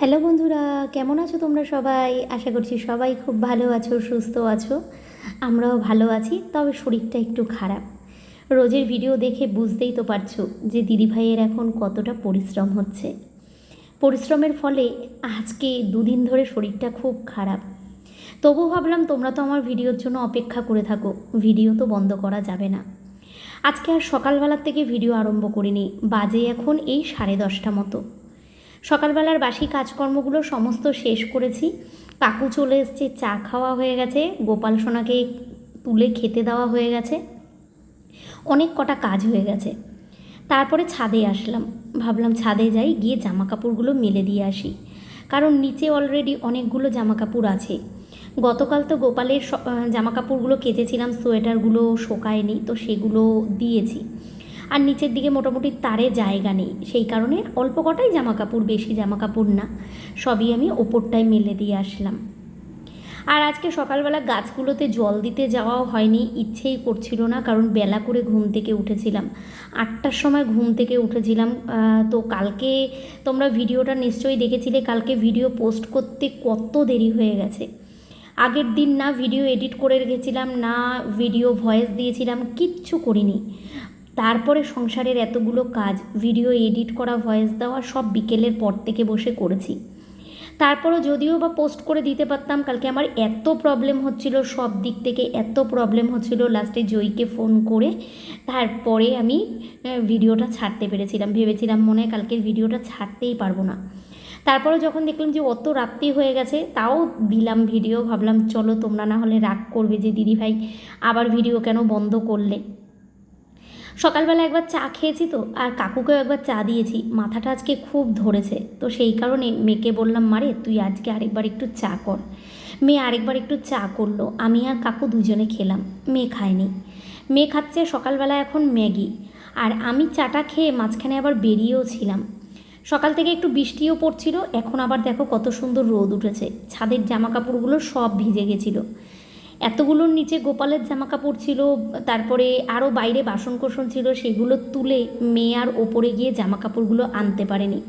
Hello বন্ধুরা, কেমন আছো তোমরা সবাই? আশা করছি সবাই খুব ভালো আছো, সুস্থ আছো। আমরাও ভালো আছি, তবে শরীরটা একটু খারাপ। রোজের ভিডিও দেখে বুঝতেই তো পারছ যে দিদিভাইয়ের এখন কতটা পরিশ্রম হচ্ছে। পরিশ্রমের ফলে আজকে দুদিন ধরে শরীরটা খুব খারাপ। তবু ভাবলাম তোমরা তো আমার ভিডিওর জন্য অপেক্ষা করে থাকো, ভিডিও তো বন্ধ করা যাবে না। আজকে আর সকালবেলার থেকে ভিডিও আরম্ভ করিনি, বাজে এখন এই সাড়ে দশটা মতো। সকালবেলার বাসি কাজকর্মগুলো সমস্ত শেষ করেছি। কাকু চলে এসছে, চা খাওয়া হয়ে গেছে, গোপাল সোনাকে তুলে খেতে দেওয়া হয়ে গেছে। অনেক কটা কাজ হয়ে গেছে। তারপরে ছাদে আসলাম। ভাবলাম ছাদে যাই, গিয়ে জামা কাপড়গুলো মেলে দিয়ে আসি। কারণ নিচে অলরেডি অনেকগুলো জামা কাপড় আছে। গতকাল তো গোপালের জামা কাপড়গুলো কেচেছিলাম, সোয়েটারগুলো শোকায়নি, তো সেগুলো দিয়েছি। আর নিচের দিকে মোটামুটি তারে জায়গা নেই। সেই কারণে অল্প কটাই জামা কাপড় বেশি জামা কাপড় না। সবই আমি ওপরটায় মেলে দিয়ে আসলাম। আর আজকে সকালবেলা গাছগুলোতে জল দিতে যাওয়াও হয়নি, ইচ্ছেই করছিল না, কারণ বেলা করে ঘুম থেকে উঠেছিলাম। আটটার সময় ঘুম থেকে উঠেছিলাম। তো কালকে তোমরা ভিডিওটা নিশ্চয়ই দেখেছিলে, কালকে ভিডিও পোস্ট করতে কত দেরি হয়ে গেছে। আগের দিন না ভিডিও এডিট করে রেখেছিলাম, না ভিডিও ভয়েস দিয়েছিলাম, কিচ্ছু করিনি। তারপরে সংসারের এতগুলো কাজ ভিডিও এডিট করা ভয়েস দেওয়া, সব বিকেলের পর থেকে বসে করেছি। তারপরও যদিও বা পোস্ট করে দিতে পারতাম, কালকে আমার এত প্রবলেম হচ্ছিল, সব দিক থেকে এত প্রবলেম হচ্ছিল লাস্টে জয়ীকে ফোন করে তারপরে আমি ভিডিওটা ছাড়তে পেরেছিলাম। ভেবেছিলাম মনে হয় কালকের ভিডিওটা ছাড়তেই পারব না। তারপরে যখন দেখলাম যে অত রাত্রি হয়ে গেছে, তাও দিলাম ভিডিও ভাবলাম চলো তোমরা না হলে রাগ করবে যে দিদিভাই আবার ভিডিও কেন বন্ধ করলে? সকালবেলা একবার চা খেয়েছি তো, আর কাকুকেও একবার চা দিয়েছি। মাথাটা আজকে খুব ধরেছে, তো সেই কারণে মেয়েকে বললাম, মারে, তুই আজকে আরেকবার একটু চা কর। মেয়ে আরেকবার একটু চা করল। আমি আর কাকু দুজনে খেলাম, মেয়ে খায়নি। মেয়ে খাচ্ছে সকালবেলা এখন ম্যাগি, আর আমি চাটা খেয়ে মাঝখানে আবার বেরিয়েও ছিলাম। সকাল থেকে একটু বৃষ্টিও পড়ছিল, এখন আবার দেখো কত সুন্দর রোদ উঠেছে। ছাদের জামা কাপড়গুলো সব ভিজে গেছিল। এতগুলোর নিচে গোপালের জামা কাপড় ছিল, তারপরে আরও বাইরে বাসন কোসন ছিল, সেগুলো তুলে মেয়ে আর ওপরে গিয়ে জামা কাপড়গুলো আনতে পারেনি।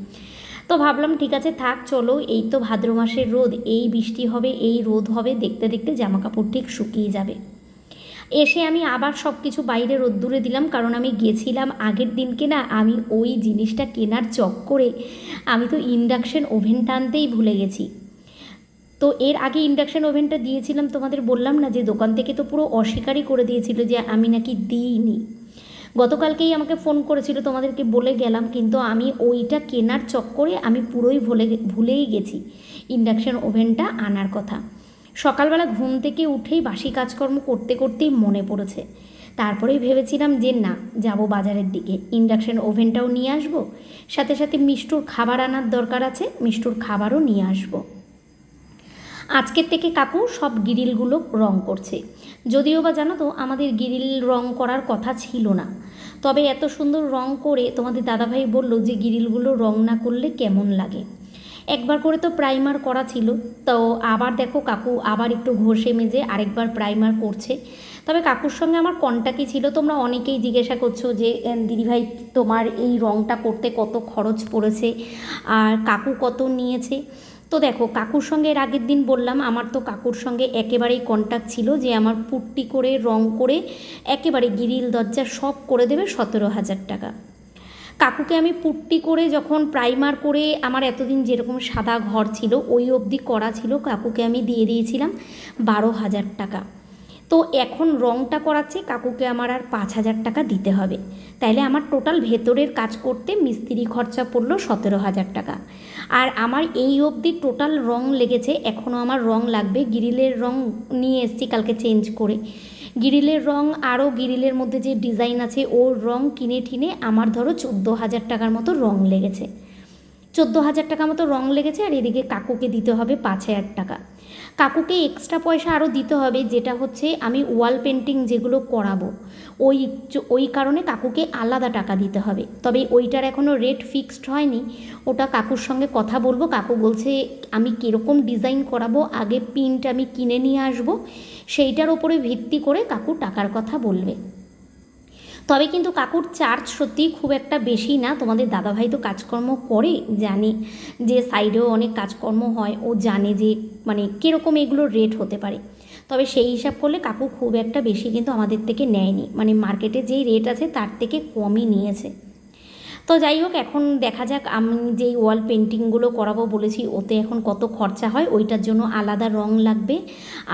তো ভাবলাম, ঠিক আছে, থাক, চলো, এই তো ভাদ্র মাসের রোদ, এই বৃষ্টি হবে, এই রোদ হবে, দেখতে দেখতে জামা কাপড় ঠিক শুকিয়ে যাবে। এসে আমি আবার সব কিছু বাইরে রোদ্দুরে দিলাম, কারণ আমি গেছিলাম আগের দিনকে না, আমি ওই জিনিসটা কেনার চক করে আমি তো ইন্ডাকশন ওভেনটা আনতেই ভুলে গেছি। তো এর আগে ইন্ডাকশান ওভেনটা দিয়েছিলাম, তোমাদের বললাম না যে দোকান থেকে তো পুরো অস্বীকারই করে দিয়েছিল যে আমি নাকি দিইনি। গতকালকেই আমাকে ফোন করেছিল, তোমাদেরকে বলে গেলাম, কিন্তু আমি ওইটা কেনার চক্করে আমি পুরোই ভুলে ভুলেই গেছি ইন্ডাকশান ওভেনটা আনার কথা। সকালবেলা ঘুম থেকে উঠেই বাসি কাজকর্ম করতে করতেই মনে পড়েছে। তারপরেই ভেবেছিলাম যে না, যাব বাজারের দিকে। ইন্ডাকশান ওভেনটাও নিয়ে আসব, সাথে সাথে মিষ্টুর খাবার আনার দরকার আছে, মিষ্টুর খাবারও নিয়ে আসব। আজকের থেকে কাকু সব গিরিলগুলো রং করছে। যদিও বা জানো তো, আমাদের গিরিল রং করার কথা ছিল না। তবে এত সুন্দর রং করে তোমাদের দাদাভাই বলল যে গিরিলগুলো রং না করলে কেমন লাগে। একবার করে তো প্রাইমার করা ছিল। তো আবার দেখো কাকু, আবার একটু ঘষে মেজে আরেকবার প্রাইমার করছে। তবে কাকুর সঙ্গে আমার কন্ট্যাক্টই ছিল। তোমরা অনেকেই জিজ্ঞাসা করছ যে দিদিভাই, তোমার এই রংটা করতে কত খরচ পড়েছে? আর কাকু কত নিয়েছে? তো দেখো, কাকুর সঙ্গে এর আগের দিন বললাম, আমার তো কাকুর সঙ্গে একেবারেই কন্ট্যাক্ট ছিল যে আমার পুট্টি করে, রং করে, একেবারে গিরিল, দরজা সব করে দেবে সতেরো হাজার টাকা। কাকুকে আমি পুট্টি করে যখন প্রাইমার করে আমার এতদিন যেরকম সাদা ঘর ছিল, ওই অবধি করা ছিল, কাকুকে আমি দিয়ে দিয়েছিলাম বারো হাজার টাকা। তো এখন রংটা করাচ্ছে, কাকুকে আমার আর পাঁচ হাজার টাকা দিতে হবে। তাইলে আমার টোটাল ভেতরের কাজ করতে মিস্ত্রি খরচা পড়ল সতেরো হাজার টাকা। আর আমার এই অবধি টোটাল রং লেগেছে, এখনও আমার রং লাগবে। গ্রিলের রং নিয়ে এসছি কালকে চেঞ্জ করে। গ্রিলের রং, আরও গ্রিলের মধ্যে যে ডিজাইন আছে, ওর রং কিনে ঠিনে আমার ধরো চোদ্দ হাজার টাকার মতো রং লেগেছে। চোদ্দ হাজার টাকা মতো রং লেগেছে আর এদিকে কাকুকে দিতে হবে পাঁচ হাজার টাকা। কাকুকে এক্সট্রা পয়সা আরও দিতে হবে, যেটা হচ্ছে আমি ওয়াল পেন্টিং যেগুলো করাবো, ওই ওই কারণে কাকুকে আলাদা টাকা দিতে হবে। তবে ওইটার এখনও রেট ফিক্সড হয়নি, ওটা কাকুর সঙ্গে কথা বলব, কাকু বলছে আমি কীরকম ডিজাইন করাবো, আগে প্রিন্ট আমি কিনে নিয়ে আসব, সেইটার ওপরে ভিত্তি করে কাকু টাকার কথা বলবে। তবে কিন্তু কাকুর চার্জ সত্যি খুব একটা বেশি না। তোমাদের দাদাভাই তো কাজকর্ম করে, জানে যে সাইডেও অনেক কাজকর্ম হয়, ও জানে যে মানে কীরকম এগুলোর রেট হতে পারে। তবে সেই হিসাব করলে কাকু খুব একটা বেশি কিন্তু আমাদের থেকে নেয়নি। মানে মার্কেটে যেই রেট আছে তার থেকে কমই নিয়েছে। তো যাই হোক, এখন দেখা যাক আমি যেই ওয়াল পেন্টিংগুলো করাবো বলেছি, ওতে এখন কত খরচা হয়, ওইটার জন্য আলাদা রং লাগবে।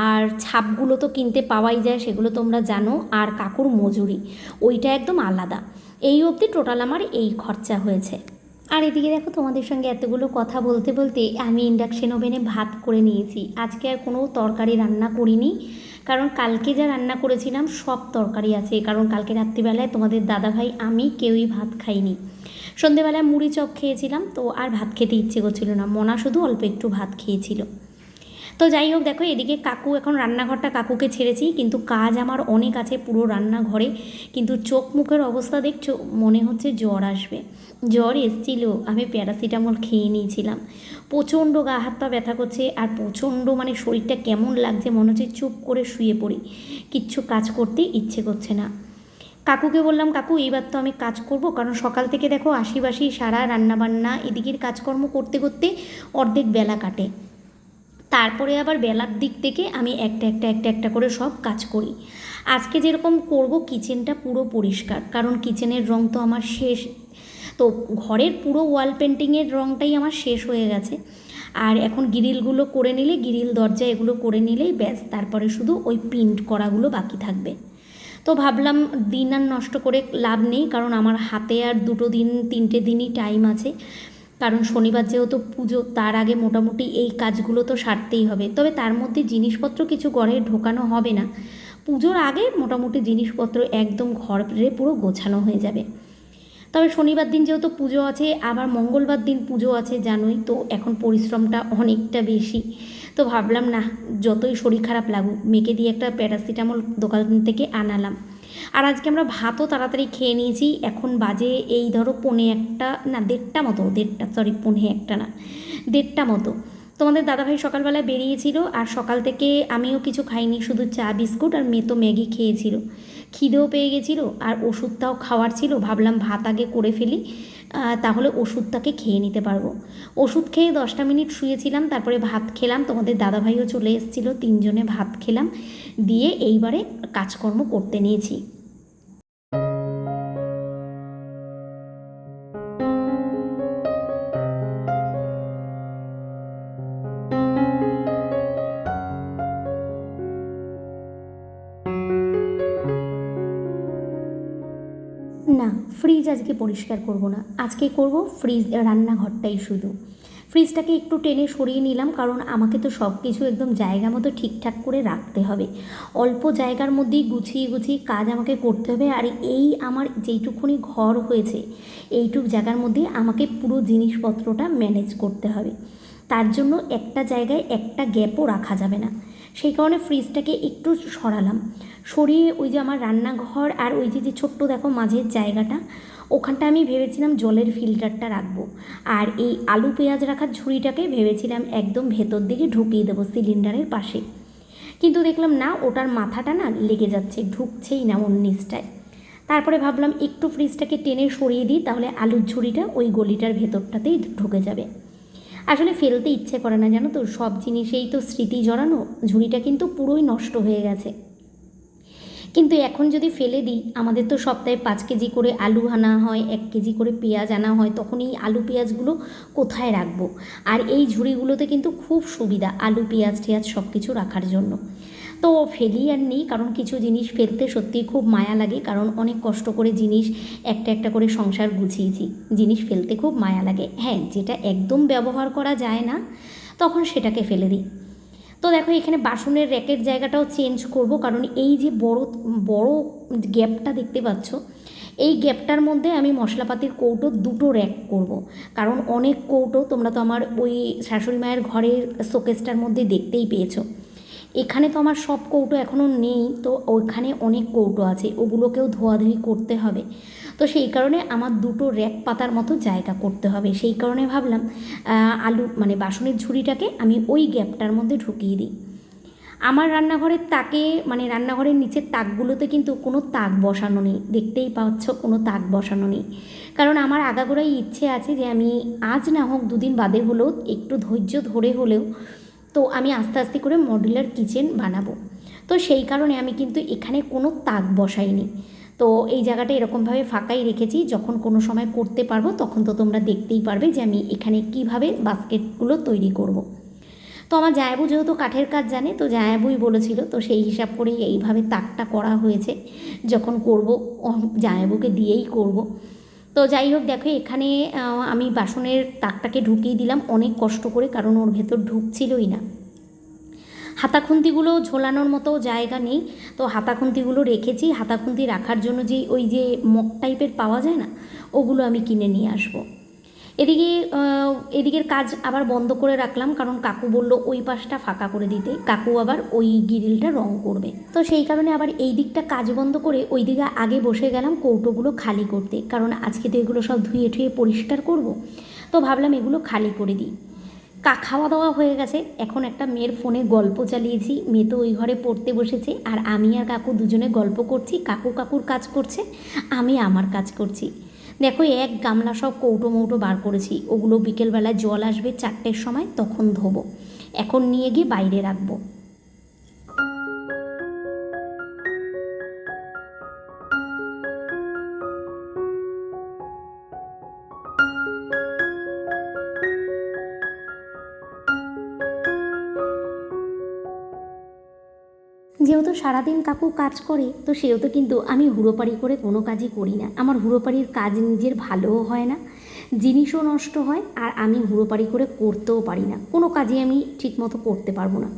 আর ছাপগুলো তো কিনতে পাওয়াই যায়, সেগুলো তোমরা জানো। আর কাকুর মজুরি, ওইটা একদম আলাদা। এই অবধি টোটাল আমার এই খরচা হয়েছে। আর এদিকে দেখো, তোমাদের সঙ্গে এতগুলো কথা বলতে বলতে আমি ইন্ডাকশন ওভেনে ভাত করে নিয়েছি। আজকে আর কোনো তরকারি রান্না করিনি। কারণ কালকে যা রান্না করেছিলাম, সব তরকারি আছে। কারণ কালকে রাত্রিবেলায় তোমাদের দাদাভাই, আমি কেউই ভাত খাইনি। সন্ধেবেলায় মুড়ি চপ খেয়েছিলাম, তো আর ভাত খেতে ইচ্ছে করছিল না। মনা শুধু অল্প একটু ভাত খেয়েছিল। তো যাই হোক, দেখো, এদিকে কাকু, এখন রান্নাঘরটা কাকুকে ছেড়েছি, কিন্তু কাজ আমার অনেক আছে পুরো রান্নাঘরে, কিন্তু চোখ মুখের অবস্থা দেখছ, মনে হচ্ছে জ্বর আসবে। জ্বর এসছিল, আমি প্যারাসিটামল খেয়ে নিয়েছিলাম। প্রচণ্ড গা হাত পা ব্যথা করছে, আর প্রচণ্ড মানে শরীরটা কেমন লাগছে, মনে হচ্ছে চুপ করে শুয়ে পড়ি। কিচ্ছু কাজ করতে ইচ্ছে করছে না। কাকুকে বললাম, কাকু, এইবার তো আমি কাজ করব, কারণ সকাল থেকে দেখো আশিবাসি সারা, রান্নাবান্না, এদিকের কাজকর্ম করতে করতে অর্ধেক বেলা কাটে। তারপরে আবার বেলার দিক থেকে আমি একটা একটা একটা একটা করে সব কাজ করি। আজকে যেরকম করব, কিচেনটা পুরো পরিষ্কার, কারণ কিচেনের রং তো আমার শেষ। তো ঘরের পুরো ওয়াল পেন্টিংয়ের রংটাই আমার শেষ হয়ে গেছে। আর এখন গ্রিলগুলো করে নিলে, গ্রিল দরজা এগুলো করে নিলেই ব্যাস, তারপরে শুধু ওই প্রিন্ট করাগুলো বাকি থাকবে। তো ভাবলাম দিন আর নষ্ট করে লাভ নেই, কারণ আমার হাতে আর দুটো দিন, তিনটে দিনই টাইম আছে। কারণ শনিবার যেহেতু পুজো, তার আগে মোটামুটি এই কাজগুলো তো সারতেই হবে। তবে তার মধ্যে জিনিসপত্র কিছু ঘরে ঢোকানো হবে না। পুজোর আগে মোটামুটি জিনিসপত্র একদম ঘরে পুরো গোছানো হয়ে যাবে। তবে শনিবার দিন যেহেতু পুজো আছে, আবার মঙ্গলবার দিন পুজো আছে জানোই, তো এখন পরিশ্রমটা অনেকটা বেশি। তো ভাবলাম না যতই শরীর খারাপ লাগুক, মেয়েকে দিয়ে একটা প্যারাসিটামল দোকান থেকে আনালাম। আর আজকে আমরা ভাতও তাড়াতাড়ি খেয়ে নিয়েছি। এখন বাজে এই ধরো পৌনে একটা, না, দেড়টা মতো, দেড়টা সরি পৌনে একটা না, দেড়টা মতো। তোমাদের দাদাভাই সকালবেলায় বেরিয়েছিল আর সকাল থেকে আমিও কিছু খাইনি, শুধু চা, বিস্কুট আর মেয়ে তো ম্যাগি খেয়েছিল। খিদেও পেয়ে গেছিল আর ওষুধটাও খাওয়ার ছিল। ভাবলাম ভাত আগে করে ফেলি তাহলে ওষুধটাকে খেয়ে নিতে পারব। ওষুধ খেয়ে দশটা মিনিট শুয়েছিলাম, তারপরে ভাত খেলাম। তোমাদের দাদাভাইও চলে এসেছিল, তিনজনে ভাত খেলাম। দিয়ে এইবারে কাজকর্ম করতে নিয়েছি। আজকে পরিষ্কার করব না। আজকে করব ফ্রিজ রান্নাঘরটাই শুধু। ফ্রিজটাকে একটু টেনে সরিয়ে নিলাম, কারণ আমাকে তো সব কিছু একদম জায়গা মতো ঠিকঠাক করে রাখতে হবে। অল্প জায়গার মধ্যেই গুছিয়ে গুছিয়ে কাজ আমাকে করতে হবে, আর এই আমার যেইটুকুনি ঘর হয়েছে, এইটুক জায়গার মধ্যে আমাকে পুরো জিনিসপত্রটা ম্যানেজ করতে হবে। তার জন্য একটা জায়গায় একটা গ্যাপও রাখা যাবে না। সেই কারণে ফ্রিজটাকে একটু সরালাম। সরিয়ে ওই যে আমার রান্নাঘর আর ওই যে যে ছোট্ট দেখো মাঝের জায়গাটা ওখানটা আমি ভেবেছিলাম জলের ফিল্টারটা রাখব। আর এই আলু পেঁয়াজ রাখার ঝুড়িটাকে ভেবেছিলাম একদম ভেতর দিকে ঢুকিয়ে দেবো সিলিন্ডারের পাশে। কিন্তু দেখলাম না, ওটার মাথাটা না লেগে যাচ্ছে, ঢুকছেই না ওর নিচটায়। তারপরে ভাবলাম একটু ফ্রিজটাকে টেনে সরিয়ে দিই, তাহলে আলুর ঝুড়িটা ওই গলিটার ভেতরটাতেই ঢুকে যাবে। আসলে ফেলতে ইচ্ছে করে না জানো তো, সব জিনিসেই তো স্মৃতি জড়ানো, ঝুড়িটা কিন্তু পুরোই নষ্ট হয়ে গেছে। কিন্তু এখন যদি ফেলে দিই, আমাদের তো সপ্তাহে পাঁচ কেজি করে আলু আনা হয়, এক কেজি করে পেঁয়াজ আনা হয়, তখন এই আলু পেঁয়াজগুলো কোথায় রাখব? আর এই ঝুড়িগুলোতে কিন্তু খুব সুবিধা, আলু, পেঁয়াজ, টেয়াজ সব কিছু রাখার জন্য। তো ফেলি আর নেই, কারণ কিছু জিনিস ফেলতে সত্যিই খুব মায়া লাগে, কারণ অনেক কষ্ট করে জিনিস একটা একটা করে সংসার গুছিয়েছি। জিনিস ফেলতে খুব মায়া লাগে। হ্যাঁ যেটা একদম ব্যবহার করা যায় না, তখন সেটাকে ফেলে দিই। তো দেখো, এখানে বাসনের র্যাকের জায়গাটাও চেঞ্জ করব, কারণ এই যে বড় বড় গ্যাপটা দেখতে পাচ্ছ, এই গ্যাপটার মধ্যে আমি মশলাপাতির কৌটো দুটো র্যাক করব। কারণ অনেক কৌটো তোমরা তো আমার ওই শাশুড়ি মায়ের ঘরের শোকেসটার মধ্যে দেখতেই পেয়েছ এখানে তো আমার সব কৌটো এখনও নেই, তো ওইখানে অনেক কৌটো আছে, ওগুলোকেও ধোয়াধুয়ি করতে হবে তো সেই কারণে আমার দুটো র্যাক পাতার মতো জায়গা করতে হবে। সেই কারণে ভাবলাম আলু মানে বাসনের ঝুড়িটাকে আমি ওই গ্যাপটার মধ্যে ঢুকিয়ে দিই। আমার রান্নাঘরের তাকে মানে রান্নাঘরের নিচের তাকগুলোতে কিন্তু কোনো তাক বসানো নেই। দেখতেই পাচ্ছ, কোনো তাক বসানো নেই। কারণ আমার আগাগোড়াই ইচ্ছে আছে যে আমি আজ না হোক দুদিন বাদে হলেও একটু ধৈর্য ধরে হলেও তো আমি আস্তে আস্তে করে মডুলার কিচেন বানাবো। তো সেই কারণে আমি কিন্তু এখানে কোনো তাক বসাইনি। তো এই জায়গাটা এরকমভাবে ফাঁকাই রেখেছি, যখন কোনো সময় করতে পারব তখন তো তোমরা দেখতেই পারবে যে আমি এখানে কীভাবে বাস্কেটগুলো তৈরি করব। তো আমার জায়াবু যেহেতু কাঠের কাজ জানে, তো জায়াবুই বলেছিল, তো সেই হিসাব করেই এইভাবে তাকটা করা হয়েছে, যখন করব জায়াবুকে দিয়েই করব। তো যাই হোক, দেখো এখানে আমি বাসনের তাকটাকে ঢুকিয়ে দিলাম, অনেক কষ্ট করে, কারণ ওর ভেতর ঢুকছিলই না হাতাখুন্তিগুলো ঝোলানোর মতো জায়গা নেই। তো হাতাখুন্তিগুলো রেখেছি। হাতাখুন্তি রাখার জন্য যে ওই যে মগ টাইপের পাওয়া যায় না, ওগুলো আমি কিনে নিয়ে আসব। এদিকে এদিকের কাজ আবার বন্ধ করে রাখলাম কারণ কাকু বলল ওই পাশটা ফাঁকা করে দিতে। কাকু আবার ওই গিরিলটা রং করবে। তো সেই কারণে আবার এই দিকটা কাজ বন্ধ করে ওই দিকে আগে বসে গেলাম কৌটোগুলো খালি করতে। কারণ আজকে তো এগুলো সব ধুয়ে ঠুয়ে পরিষ্কার করব। তো ভাবলাম এগুলো খালি করে দিই। কা খাওয়া দাওয়া হয়ে গেছে। এখন একটা মেয়ের ফোনে গল্প চালিয়েছি। মেয়ে তো ওই ঘরে পড়তে বসেছে। আর আমি আর কাকু দুজনে গল্প করছি। কাকু কাকুর কাজ করছে, আমি আমার কাজ করছি। দেখো, এক গামলা সব কৌটো মৌটো বার করেছি। ওগুলো বিকেলবেলায় জল আসবে চারটের সময়, তখন ধোবো। এখন নিয়ে গিয়ে বাইরে রাখব। সারাদিন কাকু কাজ করে, তো সেও তো কিন্তু আমি হুড়োপাড়ি করে কোনো কাজই করি না। আমার হুড়োপাড়ির কাজ নিজের ভালোও হয় না, জিনিসও নষ্ট হয়, আর আমি হুড়োপাড়ি করে করতেও পারি না। কোনো কাজই আমি ঠিকমতো করতে পারব না।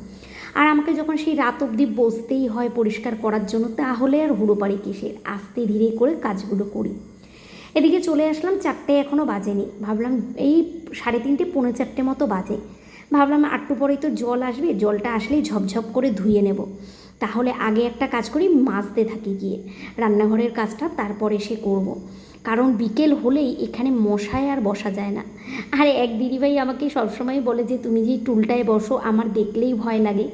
আর আমাকে যখন সেই রাত অবধি বসতেই হয় পরিষ্কার করার জন্য, তাহলে আর হুড়োপাড়ি কিসের? আস্তে ধীরে করে কাজগুলো করি। এদিকে চলে আসলাম, চারটে এখনও বাজেনি। ভাবলাম এই সাড়ে তিনটে, পৌনে চারটে মতো বাজে। ভাবলাম আটটু পরেই তো জল আসবে, জলটা আসলেই ঝপঝপ করে ধুয়ে নেব। তাহলে আগে একটা কাজ করি, মাজতে থাকি গিয়ে। রান্নাঘরের কাজটা তারপর এসে করব। কারণ বিকেল হলেই এখানে মশায় আর বসা যায় না। আর, এক দিদিভাই আমাকে সবসময় বলে যে, তুমি যেই টুলটায় বসো, আমার দেখলেই ভয় লাগে।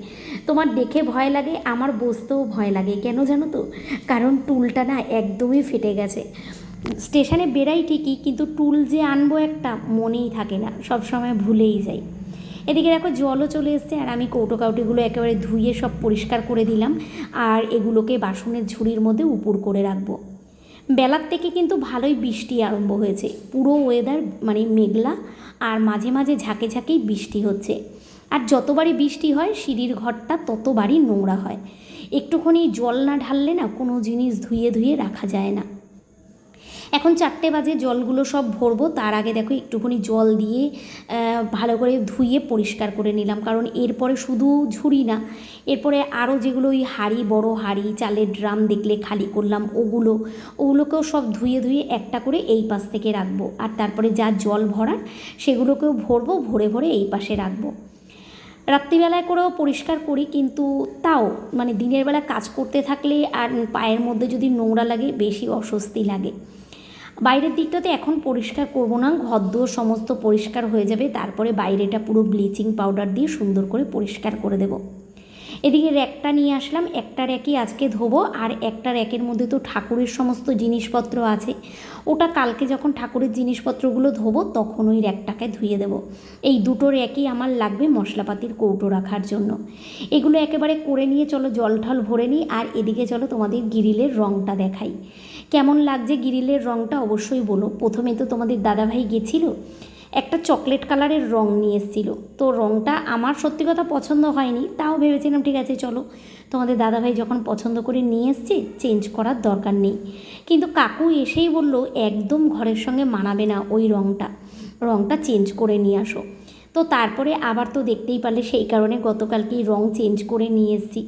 তোমার দেখে ভয় লাগে, আমার বসতেও ভয় লাগে। কেন জানো তো? কারণ টুলটা না একদমই ফেটে গেছে। স্টেশনে বেরাই ঠিকই, কিন্তু টুল যে আনব একটা মনেই থাকে না। সব সময় ভুলেই যাই। এদিকে দেখো জলও চলে এসছে, আর আমি কৌটো কাউটিগুলো একেবারে ধুয়ে সব পরিষ্কার করে দিলাম, আর এগুলোকে বাসনের ঝুড়ির মধ্যে উপুর করে রাখব। বেলার থেকে কিন্তু ভালোই বৃষ্টি আরম্ভ হয়েছে, পুরো ওয়েদার মানে মেঘলা, আর মাঝে মাঝে ঝাঁকে ঝাঁকেই বৃষ্টি হচ্ছে। আর যতবারই বৃষ্টি হয়, সিঁড়ির ঘরটা ততবারই নোংরা হয়। একটুখানি জল না ঢাললে না কোনো জিনিস ধুয়ে ধুয়ে রাখা যায় না। এখন চারটে বাজে, জলগুলো সব ভরবো। তার আগে দেখো একটুখানি জল দিয়ে ভালো করে ধুয়ে পরিষ্কার করে নিলাম। কারণ এরপরে শুধু ঝুড়ি না, এরপরে আরও যেগুলো ওই হাঁড়ি, বড় হাঁড়ি, চালের ড্রাম দেখলে খালি করলাম ওগুলো, ওগুলোকেও সব ধুয়ে ধুয়ে একটা করে এই পাশ থেকে রাখব। আর তারপরে যা জল ভরার, সেগুলোকেও ভরবো, ভরে ভরে এই পাশে রাখব। রাত্রিবেলায় করেও পরিষ্কার করি, কিন্তু তাও মানে দিনের বেলা কাজ করতে থাকলে আর পায়ের মধ্যে যদি নোংরা লাগে, বেশি অস্বস্তি লাগে। বাইরের দিকটাতে এখন পরিষ্কার করব না, ঘরদোর সমস্ত পরিষ্কার হয়ে যাবে, তারপরে বাইরেটা পুরো ব্লিচিং পাউডার দিয়ে সুন্দর করে পরিষ্কার করে দেব। এদিকে র্যাকটা নিয়ে আসলাম, একটা র্যাকই আজকে ধোবো, আর একটা র্যাকের মধ্যে তো ঠাকুরের সমস্ত জিনিসপত্র আছে। ওটা কালকে যখন ঠাকুরের জিনিসপত্রগুলো ধোবো, তখন ওই র্যাকটাকে ধুয়ে দেবো। এই দুটো র্যাকই আমার লাগবে মশলাপাতির কৌটো রাখার জন্য। এগুলো একেবারে করে নিয়ে চলো, জল ঠল ভরে নিই, আর এদিকে চলো তোমাদের গিরিলের রঙটা দেখাই। কেমন লাগছে গিরিলের রঙটা অবশ্যই বলো। প্রথমে তো তোমাদের দাদাভাই গেছিল, একটা চকলেট কালারের রং নিয়ে এসেছিল। তো রংটা আমার সত্যি কথা পছন্দ হয়নি, তাও ভেবেছিলাম ঠিক আছে চলো। তোমাদের দাদাভাই যখন পছন্দ করে নিয়ে এসছে চেঞ্জ করার দরকার নেই। কিন্তু কাকু এসেই বলল, একদম ঘরের সঙ্গে মানাবে না ওই রংটা। রংটা চেঞ্জ করে নিয়ে আসো। তো তারপরে আবার তো দেখতেই পারলে, সেই কারণে গতকালকেই রং চেঞ্জ করে নিয়ে এসেছি।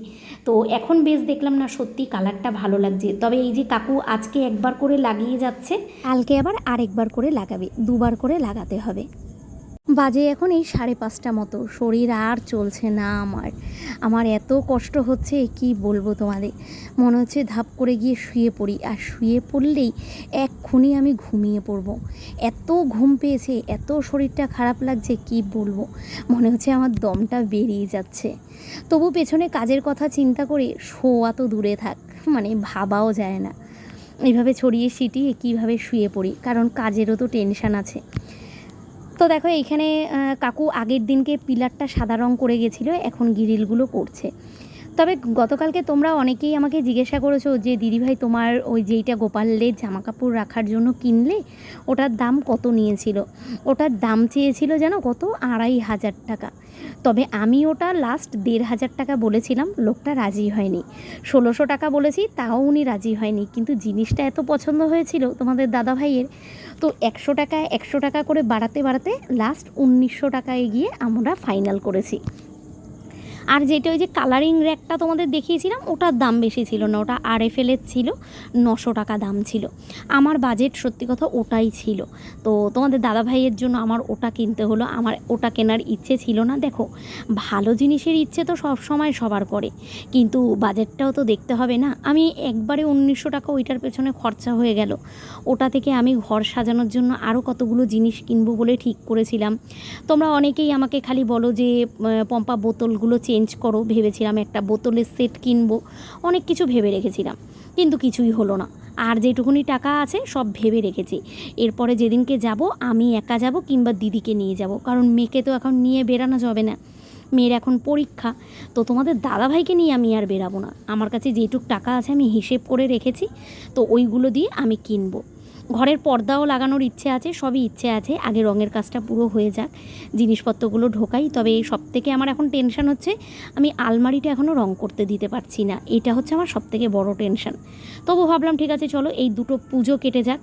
তো এখন বেশ দেখলাম না সত্যি কালারটা ভালো লাগছে। তবে এই যে কাকু আজকে একবার করে লাগিয়ে যাচ্ছে, কালকে আবার আরেকবার করে লাগাবে, দুবার করে লাগাতে হবে। বাজে এখন এই সাড়ে পাঁচটা মতো। শরীর আর চলছে না আমার। আমার এত কষ্ট হচ্ছে, কি বলব তোমাদের? মনে হচ্ছে ধাপ করে গিয়ে শুয়ে পড়ি, আর শুয়ে পড়লেই এক্ষুনি আমি ঘুমিয়ে পড়ব। এত ঘুম পেয়েছে, এত শরীরটা খারাপ লাগছে, কি বলব? মনে হচ্ছে আমার দমটা বেরিয়ে যাচ্ছে। তবু পেছনে কাজের কথা চিন্তা করে শোয়া তো দূরে থাক মানে ভাবাও যায় না। এইভাবে ছড়িয়ে সিটিয়ে কীভাবে শুয়ে পড়ি? কারণ কাজেরও তো টেনশান আছে। তো দেখো, এইখানে কাকু আগের দিনকে পিলারটা সাদা রং করে গেছিল, এখন গ্রিলগুলো করছে। তবে গতকালকে তোমরা অনেকেই আমাকে জিজ্ঞাসা করেছ যে, দিদিভাই, তোমার ওই যেইটা গোপালের জামা কাপড় রাখার জন্য কিনলে, ওটার দাম কত নিয়েছিল? ওটার দাম চেয়েছিল যেন কত? আড়াই হাজার টাকা। তবে আমি ওটা লাস্ট দেড় হাজার টাকা বলেছিলাম, লোকটা রাজি হয়নি। ষোলোশো টাকা বলেছি, তাও উনি রাজি হয়নি। কিন্তু জিনিসটা এত পছন্দ হয়েছিল তোমাদের দাদা ভাইয়ের তো একশো টাকায়, একশো টাকা করে বাড়াতে বাড়াতে লাস্ট উনিশশো টাকায় গিয়ে আমরা ফাইনাল করেছি। আর যেটা ওই যে কালারিং র্যাকটা তোমাদের দেখিয়েছিলাম, ওটার দাম বেশি ছিল না, ওটা আর এফ এলের ছিল, নশো টাকা দাম ছিল। আমার বাজেট সত্যি কথা ওটাই ছিল। তো তোমাদের দাদা ভাইয়ের জন্য আমার ওটা কিনতে হলো, আমার ওটা কেনার ইচ্ছে ছিল না। দেখো, ভালো জিনিসের ইচ্ছে তো সব সময় সবার করে, কিন্তু বাজেটটাও তো দেখতে হবে না। আমি একবারে উনিশশো টাকা ওইটার পেছনে খরচা হয়ে গেল। ওটা থেকে আমি ঘর সাজানোর জন্য আরও কতগুলো জিনিস কিনবো বলে ঠিক করেছিলাম। তোমরা অনেকেই আমাকে খালি বলো যে পম্পা বোতলগুলো চেঞ্জ করো, ভেবেছিলাম একটা বোতলের সেট কিনবো, অনেক কিছু ভেবে রেখেছিলাম, কিন্তু কিছুই হলো না। আর যেটুকুনি টাকা আছে সব ভেবে রেখেছি। এরপরে যেদিনকে যাব, আমি একা যাব কিংবা দিদিকে নিয়ে যাব, কারণ মেয়েকে তো এখন নিয়ে বেরানো যাবে না। মেয়ের এখন পরীক্ষা, তো তোমাদের দাদাভাইকে নিয়ে আমি আর বেরাবো না। আমার কাছে যেটুক টাকা আছে আমি হিসেব করে রেখেছি, তো ওইগুলো দিয়ে আমি কিনবো। ঘরের পর্দাও লাগানোর ইচ্ছে আছে, সবই ইচ্ছে আছে, আগে রঙের কাজটা পুরো হয়ে যাক, জিনিসপত্রগুলো ঢোকাই। তবে এই সব থেকে আমার এখন টেনশন হচ্ছে, আমি আলমারিটা এখনও রং করতে দিতে পারছি না, এটা হচ্ছে আমার সব থেকে বড় টেনশন তবু ভাবলাম, ঠিক আছে, চলো, এই দুটো পুজো কেটে যাক।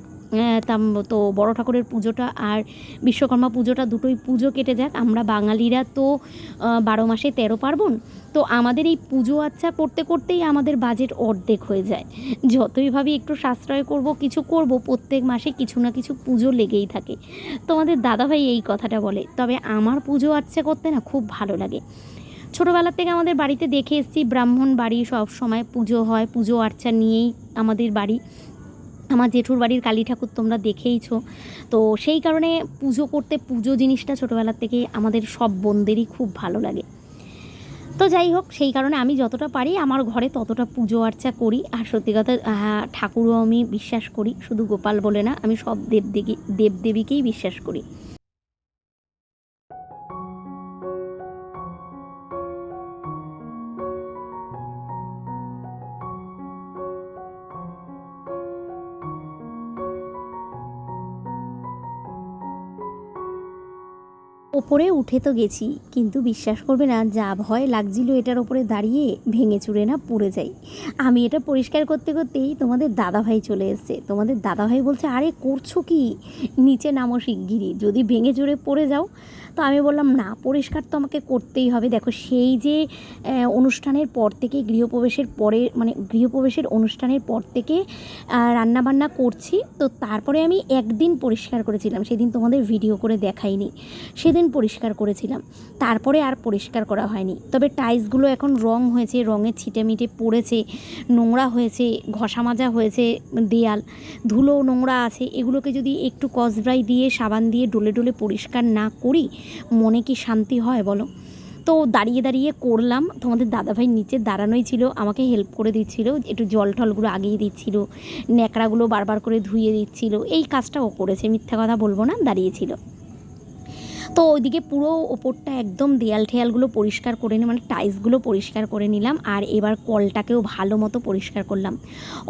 তাম, তো বড় ঠাকুরের পুজোটা আর বিশ্বকর্মা পুজোটা দুটোই পুজো কেটে যাক। আমরা বাঙালিরা তো বারো মাসে তেরো পার্বণ তো আমাদের এই পুজো আচ্ছা করতে করতেই আমাদের বাজেট অর্ধেক হয়ে যায়। যতই ভাবি একটু সাশ্রয় করব, কিছু করব, প্রত্যেক মাসে কিছু না কিছু পুজো লেগেই থাকে। তোমাদের দাদাভাই এই কথাটা বলে। তবে আমার পুজো আচ্ছা করতে না খুব ভালো লাগে। ছোটোবেলার থেকে আমাদের বাড়িতে দেখে এসেছি, ব্রাহ্মণ বাড়ি সব সময় পুজো হয়, পুজো আর্চা নিয়েই আমাদের বাড়ি। আমার জেঠুর বাড়ির কালী ঠাকুর তোমরা দেখেইছো। তো সেই কারণে পুজো করতে পুজো জিনিসটা ছোটোবেলার থেকে আমাদের সব বোনদেরই খুব ভালো লাগে। তো যাই হোক, সেই কারণে আমি যতটা পারি আমার ঘরে ততটা পুজো আর্চা করি। আর সত্যি কথা ঠাকুরও আমি বিশ্বাস করি, শুধু গোপাল বলে না, আমি সব দেবদেবী দেবদেবীকেই বিশ্বাস করি। ওপরে উঠে তো গেছি, কিন্তু বিশ্বাস করবে না, যা ভয় লাগছিল এটার ওপরে দাঁড়িয়ে ভেঙে চুরে না পড়ে যাই আমি এটা পরিষ্কার করতে করতেই তোমাদের দাদাভাই চলে এসছে। তোমাদের দাদাভাই বলছে, আরে, করছ কি? নিচে নামো শিগগিরি যদি ভেঙে চুরে পড়ে যাও। তো আমি বললাম, না, পরিষ্কার তো আমাকে করতেই হবে। দেখো, সেই যে অনুষ্ঠানের পর থেকে, গৃহপ্রবেশের পরে মানে গৃহপ্রবেশের অনুষ্ঠানের পর থেকে রান্না বান্না করছি। তো তারপরে আমি একদিন পরিষ্কার করেছিলাম, সেদিন তোমাদের ভিডিও করে দেখাইনি। সেদিন পরিষ্কার করেছিলাম। তারপরে আর পরিষ্কার করা হয়নি। তবে টাইলসগুলো এখন রং হয়েছে, রঙের ছিটেমিটে পড়েছে, নোংরা হয়েছে, ঘষা মাজা হয়েছে দেয়াল, ধুলো নোংরা আছে। এগুলোকে যদি একটু কসব্রাই দিয়ে, সাবান দিয়ে ডলে ডলে পরিষ্কার না করি, মনে কি শান্তি হয় বলো? তো দাঁড়িয়ে দাঁড়িয়ে করলাম। তোমাদের দাদাভাই নিচে দাঁড়ানোই ছিল, আমাকে হেল্প করে দিচ্ছিল, একটু জল টলগুলো আগিয়ে দিচ্ছিল, ন্যাকড়াগুলো বারবার করে ধুয়ে দিচ্ছিল। এই কাজটা ও করেছে, মিথ্যা কথা বলব না দাঁড়িয়েছিল তো ওইদিকে পুরো ওপরটা একদম দেয়াল ঠেয়ালগুলো পরিষ্কার করে নিয়ে মানে টাইলসগুলো পরিষ্কার করে নিলাম আর এবার কলটাকেও ভালো মতো পরিষ্কার করলাম।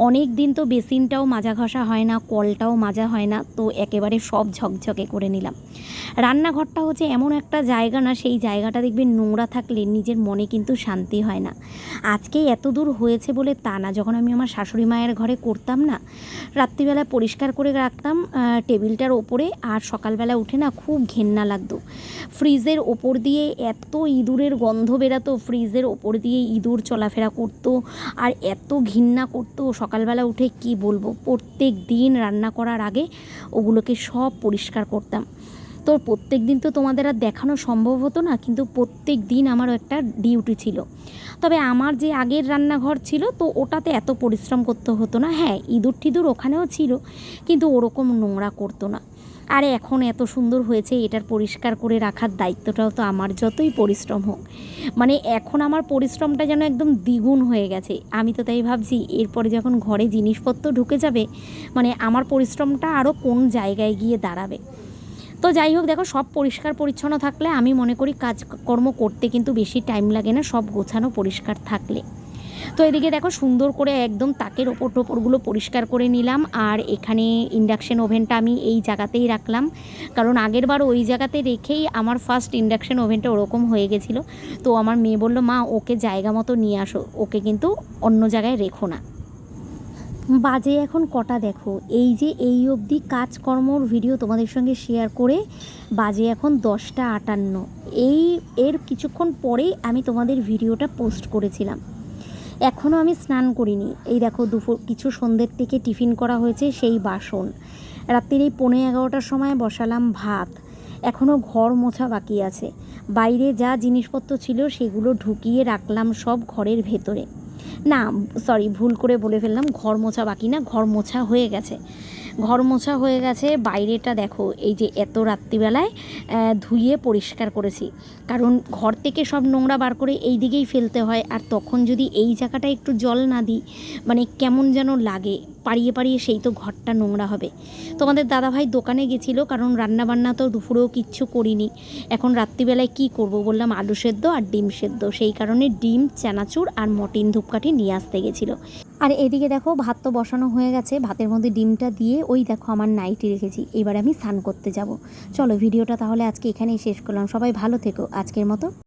অনেক দিন তো বেসিনটাও মাজা ঘষা হয় না, কলটাও মাজা হয় না, তো একেবারে সব ঝকঝকে করে নিলাম। রান্নাঘরটা হচ্ছে এমন একটা জায়গা না, সেই জায়গাটা দেখবে নোংরা থাকলে নিজের মনে কিন্তু শান্তি হয় না। আজকে এত দূর হয়েছে বলে তা না, যখন আমি আমার শাশুড়ি মায়ের ঘরে করতাম না, রাত্রিবেলা পরিষ্কার করে রাখতাম টেবিলটার ওপরে আর সকালবেলা উঠে না খুব ঘেন্না লাগতো। ফ্রিজের ওপর দিয়ে এত ইঁদুরের গন্ধ বেরাতো, ফ্রিজের ওপর দিয়ে ইঁদুর চলাফেরা করতো আর এত ঘৃণা করতো সকালবেলা উঠে কি বলব? প্রত্যেক দিন রান্না করার আগে ওগুলোকে সব পরিষ্কার করতাম। তো প্রত্যেক দিন তো তোমাদের আর দেখানো সম্ভব হতো না, কিন্তু প্রত্যেক দিন আমারও একটা ডিউটি ছিল। তবে আমার যে আগের রান্নাঘর ছিল তো ওটাতে এত পরিশ্রম করতে হতো না। হ্যাঁ ইঁদুর টিঁদুর ওখানেও ছিল, কিন্তু ওরকম নোংরা করতো না। আর এখন এত সুন্দর হয়েছে, এটার পরিষ্কার করে রাখার দায়িত্বটাও তো আমার, যতই পরিশ্রম হোক। মানে এখন আমার পরিশ্রমটা যেন একদম দ্বিগুণ হয়ে গেছে। আমি তো তাই ভাবছি, এরপরে যখন ঘরে জিনিসপত্র ঢুকে যাবে মানে আমার পরিশ্রমটা আরও কোন জায়গায় গিয়ে দাঁড়াবে। তো যাই হোক, দেখো, সব পরিষ্কার পরিচ্ছন্ন থাকলে আমি মনে করি কাজকর্ম করতে কিন্তু বেশি টাইম লাগে না, সব গোছানো পরিষ্কার থাকলে। তো এদিকে দেখো সুন্দর করে একদম তাকের ওপর টোপরগুলো পরিষ্কার করে নিলাম আর এখানে ইন্ডাকশন ওভেনটা আমি এই জায়গাতেই রাখলাম। কারণ আগের বার ওই জায়গাতে রেখেই আমার ফার্স্ট ইন্ডাকশন ওভেনটা ওরকম হয়ে গেছিল। তো আমার মেয়ে বলল, মা, ওকে জায়গা মতো নিয়ে আসো, ওকে কিন্তু অন্য জায়গায় রেখো না। বাজে এখন কটা দেখো? এই যে এই অবধি কাজকর্মর ভিডিও তোমাদের সঙ্গে শেয়ার করে বাজে এখন দশটা আটান্ন। এই, এর কিছুক্ষণ পরেই আমি তোমাদের ভিডিওটা পোস্ট করেছিলাম। এখনও আমি স্নান করিনি। এই দেখো দুপুর, কিছু সন্ধ্যের থেকে টিফিন করা হয়েছে সেই বাসন। রাত্রির এই পনেরো এগারোটার সময় বসালাম ভাত। এখনও ঘর মোছা বাকি আছে। বাইরে যা জিনিসপত্র ছিল সেগুলো ঢুকিয়ে রাখলাম সব ঘরের ভেতরে। না সরি ভুল করে বলে ফেললাম, ঘর মোছা বাকি না, ঘর মোছা হয়ে গেছে। ঘর মোছা হয়ে গেছে, বাইরেটা দেখো, এই যে এত রাত্রিবেলায় ধুয়ে পরিষ্কার করেছি। কারণ ঘর থেকে সব নোংরা বার করে এই দিকেই ফেলতে হয়, আর তখন যদি এই জায়গাটা একটু জল না দিই মানে কেমন যেন লাগে। পাড়িয়ে পাড়িয়ে সেই তো ঘরটা নোংরা হবে। তোমাদের দাদাভাই দোকানে গেছিল, কারণ রান্নাবান্না তো দুপুরেও কিচ্ছু করিনি। এখন রাত্রিবেলায় কি করব বললাম, আলু সেদ্ধ আর ডিম সেদ্ধ। সেই কারণে ডিম, চানাচুর আর মটিন ধূপকাঠি নিয়ে আসতে গেছিল। আর এদিকে দেখো, ভাত তো বসানো হয়ে গেছে। ভাতের মধ্যে ডিমটা দিয়ে ওই দেখো আমার নাইটি রেখেছি। এবার আমি স্নান করতে যাব। চলো, ভিডিওটা তাহলে আজকে এখানেই শেষ করলাম। সবাই ভালো থেকো। আজকের মতো